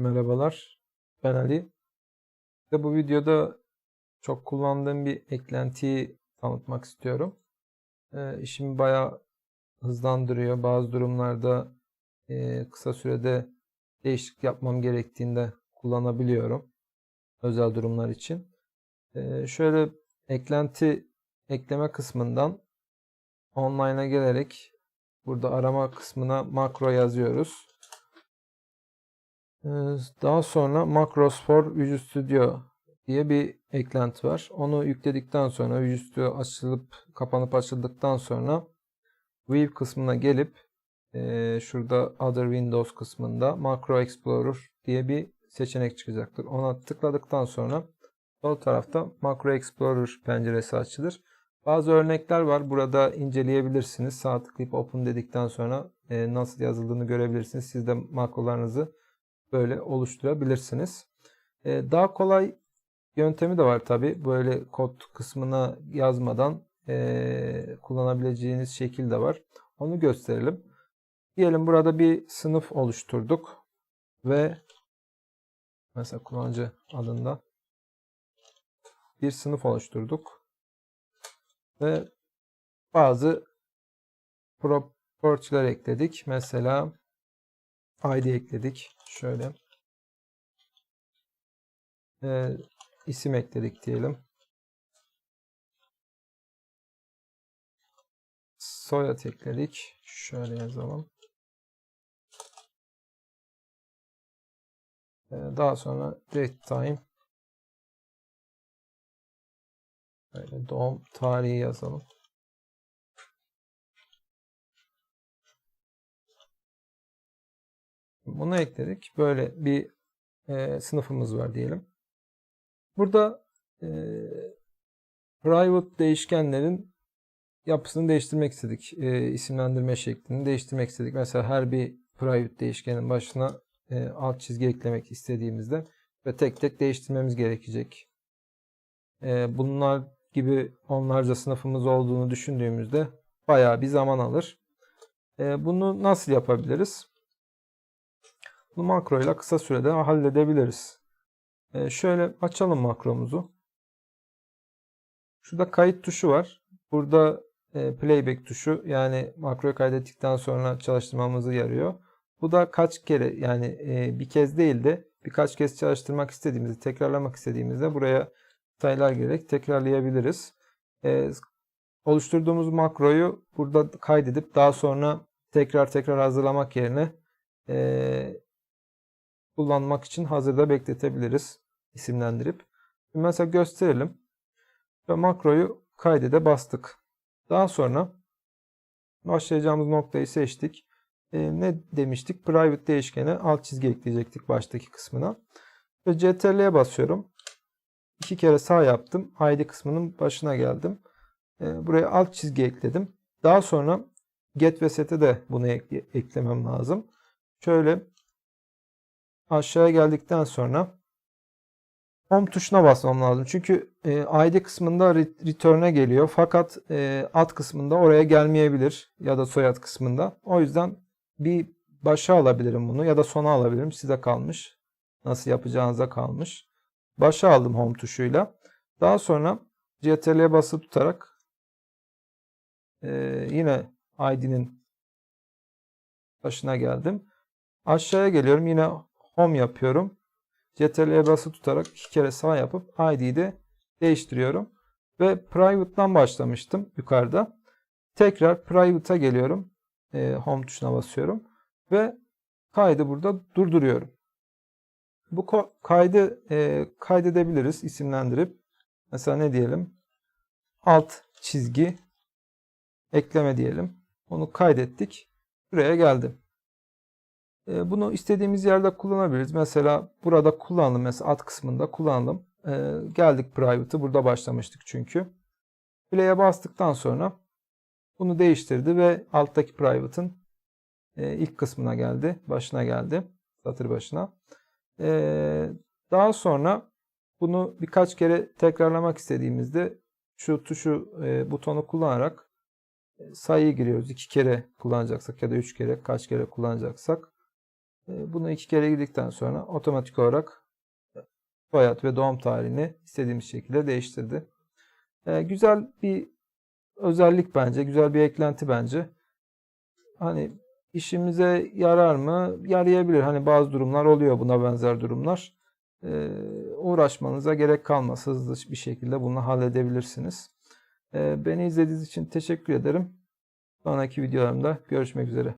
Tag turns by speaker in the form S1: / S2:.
S1: Merhabalar, ben Ali. Ve bu videoda çok kullandığım bir eklentiyi tanıtmak istiyorum. Ee, işimi bayağı hızlandırıyor. Bazı durumlarda e, kısa sürede değişiklik yapmam gerektiğinde kullanabiliyorum. Özel durumlar için. Ee, şöyle eklenti ekleme kısmından online'a gelerek burada arama kısmına makro yazıyoruz. Ee, Daha sonra Macros for Visual Studio diye bir eklenti var. Onu yükledikten sonra Visual Studio açılıp kapanıp açıldıktan sonra View kısmına gelip eee, şurada Other Windows kısmında Macro Explorer diye bir seçenek çıkacaktır. Ona tıkladıktan sonra sol tarafta Macro Explorer penceresi açılır. Bazı örnekler var. Burada inceleyebilirsiniz. Sağ tıklayıp Open dedikten sonra eee, nasıl yazıldığını görebilirsiniz. Siz de makrolarınızı böyle oluşturabilirsiniz. Ee, daha kolay yöntemi de var tabi. Böyle kod kısmına yazmadan ee, kullanabileceğiniz şekil de var. Onu gösterelim. Diyelim burada bir sınıf oluşturduk ve mesela kullanıcı adında bir sınıf oluşturduk ve bazı property'ler ekledik. Mesela ID ekledik. Şöyle. Ee, isim ekledik diyelim. Soyad ekledik. Şöyle yazalım. Ee, daha sonra date time. Böyle doğum tarihi yazalım. Bunu ekledik. Böyle bir e, sınıfımız var diyelim. Burada e, private değişkenlerin yapısını değiştirmek istedik. E, isimlendirme şeklini değiştirmek istedik. Mesela her bir private değişkenin başına e, alt çizgi eklemek istediğimizde ve tek tek değiştirmemiz gerekecek. E, bunlar gibi onlarca sınıfımız olduğunu düşündüğümüzde bayağı bir zaman alır. E, bunu nasıl yapabiliriz? Bu makro ile kısa sürede halledebiliriz. Ee, şöyle açalım makromuzu. Şurada kayıt tuşu var. Burada e, playback tuşu yani makroyu kaydettikten sonra çalıştırmamızı yarıyor. Bu da kaç kere yani e, bir kez değil de birkaç kez çalıştırmak istediğimizde, tekrarlamak istediğimizde buraya detaylar girerek tekrarlayabiliriz. E, oluşturduğumuz makroyu burada kaydedip daha sonra tekrar tekrar hazırlamak yerine e, kullanmak için hazırda bekletebiliriz isimlendirip. Mesela gösterelim. Ve makroyu kaydede bastık. Daha sonra başlayacağımız noktayı seçtik. E, ne demiştik? Private değişkene alt çizgi ekleyecektik baştaki kısmına. Ve CTRL'ye basıyorum. İki kere sağ yaptım. ID kısmının başına geldim. E, buraya alt çizgi ekledim. Daha sonra get ve set'e de bunu ekle eklemem lazım. Şöyle aşağıya geldikten sonra home tuşuna basmam lazım. Çünkü e, ID kısmında return'e geliyor. Fakat e, ad kısmında oraya gelmeyebilir. Ya da soyad kısmında. O yüzden bir başa alabilirim bunu. Ya da sona alabilirim. Size kalmış. Nasıl yapacağınıza kalmış. Başa aldım home tuşuyla. Daha sonra CTRL'ye basılı tutarak e, yine ID'nin başına geldim. Aşağıya geliyorum. Yine home yapıyorum. CTRL'ye basılı tutarak iki kere sağ yapıp ID'yi de değiştiriyorum. Ve private'dan başlamıştım yukarıda. Tekrar private'a geliyorum. E, home tuşuna basıyorum. Ve kaydı burada durduruyorum. Bu kaydı e, kaydedebiliriz isimlendirip. Mesela ne diyelim? Alt çizgi ekleme diyelim. Onu kaydettik. Buraya geldim. E, bunu istediğimiz yerde kullanabiliriz. Mesela burada kullandım. Mesela ad kısmında kullandım. E, geldik private'ı. Burada başlamıştık çünkü. Play'e bastıktan sonra bunu değiştirdi ve alttaki private'ın e, ilk kısmına geldi. Başına geldi. Satır başına. Daha sonra bunu birkaç kere tekrarlamak istediğimizde şu tuşu butonu kullanarak sayıyı giriyoruz. İki kere kullanacaksak ya da üç kere kaç kere kullanacaksak E, Bunu iki kere girdikten sonra otomatik olarak soyad ve doğum tarihini istediğimiz şekilde değiştirdi. E, güzel bir özellik bence, güzel bir eklenti bence. Hani işimize yarar mı? Yarayabilir. Hani bazı durumlar oluyor buna benzer durumlar. E, uğraşmanıza gerek kalmaz. Hızlı bir şekilde bunu halledebilirsiniz. E, beni izlediğiniz için teşekkür ederim. Sonraki videolarımda görüşmek üzere.